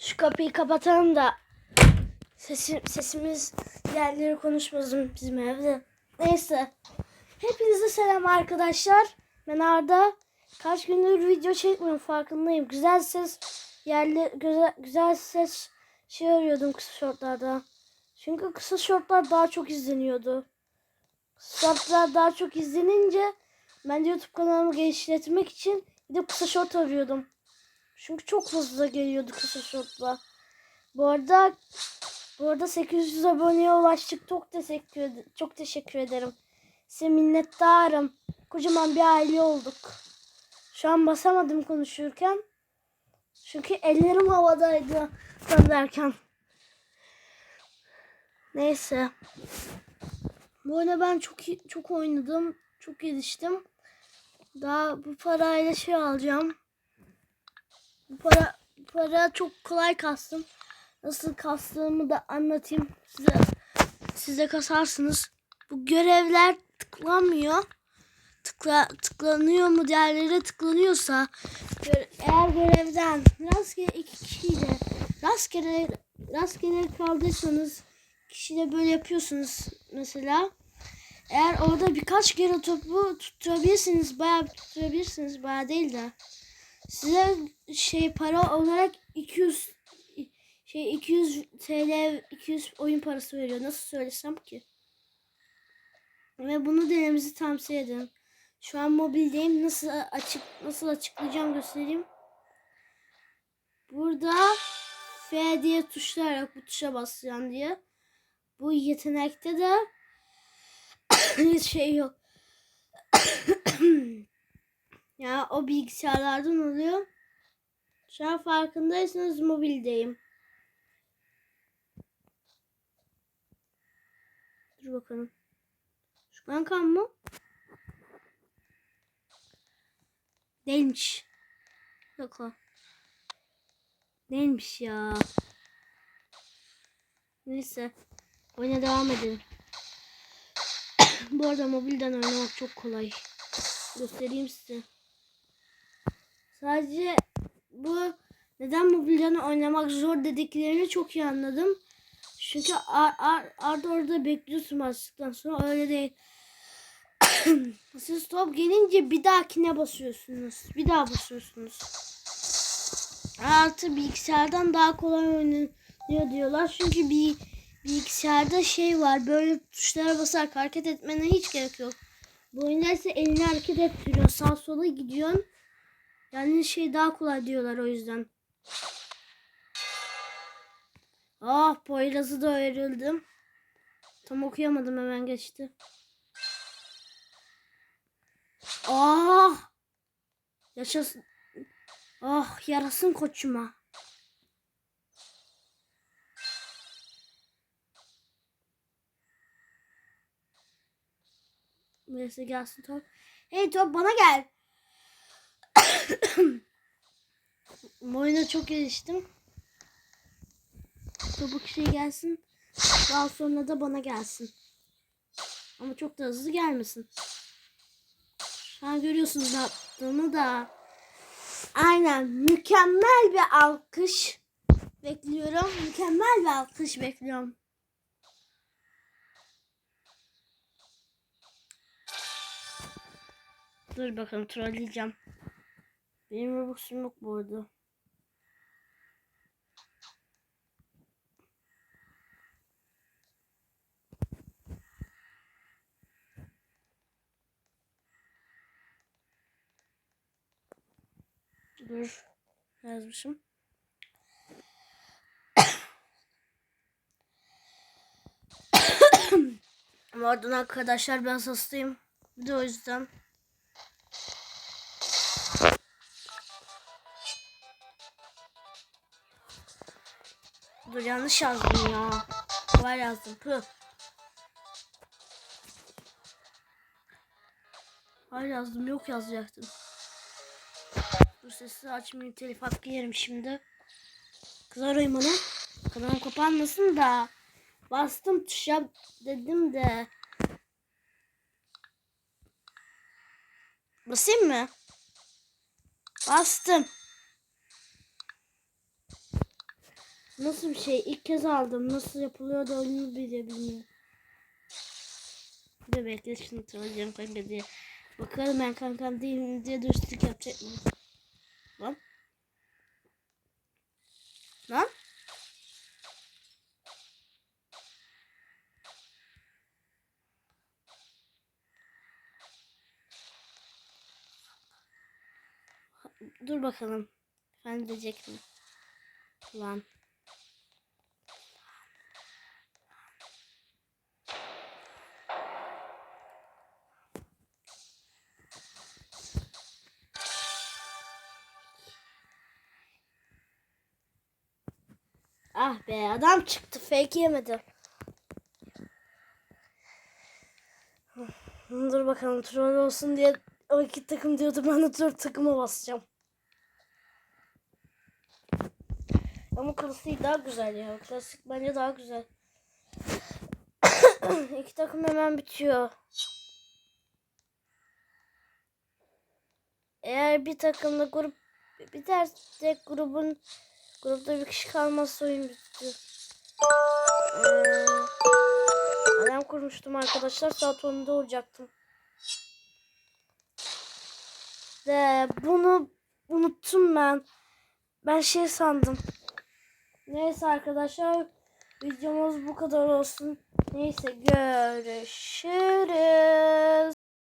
Şu kapıyı kapatalım da sesim, sesimiz yerleri konuşmasın bizim evde. Neyse. Hepinize selam arkadaşlar. Ben Arda. Kaç gündür video çekmiyorum farkındayım. Güzel ses yerli güzel, güzel ses şey arıyordum kısa şortlarda. Çünkü kısa şortlar daha çok izleniyordu. Kısa şortlar daha çok izlenince ben de YouTube kanalımı genişletmek için bir de kısa şort arıyordum. Çünkü çok fazla geliyordu kısa şortla. Bu arada bu arada 800 aboneye ulaştık. Çok teşekkür çok teşekkür ederim. Size minnettarım. Kocaman bir aile olduk. Şu an basamadım konuşurken. Çünkü ellerim havadaydı derken. Neyse. Bu arada ben çok çok oynadım. Çok geliştim. Daha bu parayla şey alacağım. Para para çok kolay kastım. Nasıl kastığımı da anlatayım size. Size kasarsınız. Bu görevler tıklanmıyor. Tıkla, tıklanıyor mu diğerleri tıklanıyorsa eğer görevden rastgele iki kişiyle rastgele rastgele kaldıysanız kişiyle böyle yapıyorsunuz mesela eğer orada birkaç kere topu tutturabilirsiniz bayağı tutturabilirsiniz bayağı değil de size şey para olarak 200 şey 200 TL 200 oyun parası veriyor. Nasıl söylesem ki? Ve bunu denememizi tavsiye ederim. Şu an mobildeyim. Nasıl açık nasıl açıklayacağım göstereyim. Burada F diye tuşlar yok. Bu tuşa basacağım diye. Bu yetenekte de şey yok. ya o bilgisayarlardan oluyor. Şu an farkındaysanız mobildeyim. Dur bakalım. Şu kankam mı? Değilmiş. Yok o. Değilmiş ya. Neyse. Oyuna devam edelim. Bu arada mobilden oynamak çok kolay. Göstereyim size. Sadece bu neden mobilden oynamak zor dediklerini çok iyi anladım. Çünkü ar, ar, arda orada bekliyorsun bastıktan sonra öyle değil. Siz top gelince bir dahakine basıyorsunuz. Bir daha basıyorsunuz. Artı bilgisayardan daha kolay oynanıyor diyorlar. Çünkü bir bilgisayarda şey var. Böyle tuşlara basarak hareket etmene hiç gerek yok. Bu oyunda ise elini hareket ettiriyor. Sağ sola gidiyorsun. Yani şey daha kolay diyorlar o yüzden. Ah Poyraz'ı da öğrendim. Tam okuyamadım hemen geçti. Ah! Yaşasın. Ah yarasın koçuma. Neyse gelsin top. Hey top bana gel. Bu oyuna çok geliştim. Topuk şey gelsin. Daha sonra da bana gelsin. Ama çok da hızlı gelmesin. Şu an görüyorsunuz yaptığımı da. Aynen mükemmel bir alkış bekliyorum. Mükemmel bir alkış bekliyorum. Dur bakalım trolleyeceğim. Benim Robux'um yok bu arada. Dur. Yazmışım. Pardon arkadaşlar ben hastayım. Bir de o yüzden. Dur yanlış yazdım ya. Var yazdım. Pı. Var yazdım yok yazacaktım. Dur sesi açmayayım telif hakkı yerim şimdi. Kız arayayım onu. Kanalım kapanmasın da. Bastım tuşa dedim de. Basayım mı? Bastım. Nasıl bir şey? İlk kez aldım. Nasıl yapılıyor da onu bile bilmiyorum. Bir de bekle şunu trolleyeceğim kanka diye. Bakalım ben kankam değil mi diye dürüstlük yapacak mı? Lan. Lan. Dur bakalım. Ben diyecek mi? Lan. Ah be adam çıktı fake yemedi. Dur bakalım troll olsun diye o iki takım diyordu ben de dört takıma basacağım. Ama klasik daha güzel ya. Klasik bence daha güzel. iki takım hemen bitiyor. Eğer bir takımda grup biterse grubun grupta bir kişi kalmazsa oyun bitti. Ee, alarm kurmuştum arkadaşlar. Saat 10'da olacaktım. De bunu unuttum ben. Ben şey sandım. Neyse arkadaşlar videomuz bu kadar olsun. Neyse görüşürüz.